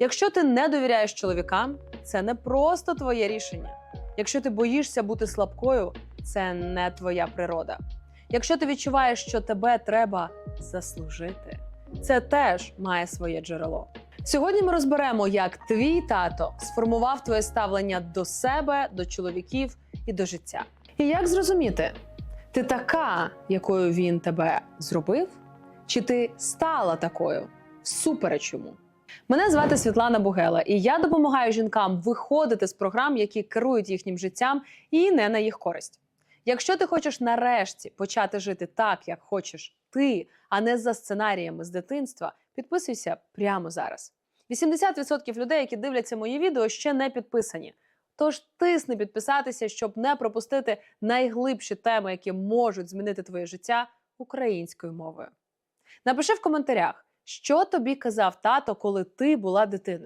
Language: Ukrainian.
Якщо ти не довіряєш чоловікам, це не просто твоє рішення. Якщо ти боїшся бути слабкою, це не твоя природа. Якщо ти відчуваєш, що тебе треба заслужити, це теж має своє джерело. Сьогодні ми розберемо, як твій тато сформував твоє ставлення до себе, до чоловіків і до життя. І як зрозуміти, ти така, якою він тебе зробив, чи ти стала такою всупереч йому? Мене звати Світлана Бугела, і я допомагаю жінкам виходити з програм, які керують їхнім життям, і не на їх користь. Якщо ти хочеш нарешті почати жити так, як хочеш ти, а не за сценаріями з дитинства, підписуйся прямо зараз. 80% людей, які дивляться мої відео, ще не підписані. Тож тисни підписатися, щоб не пропустити найглибші теми, які можуть змінити твоє життя українською мовою. Напиши в коментарях, що тобі казав тато, коли ти була дитиною.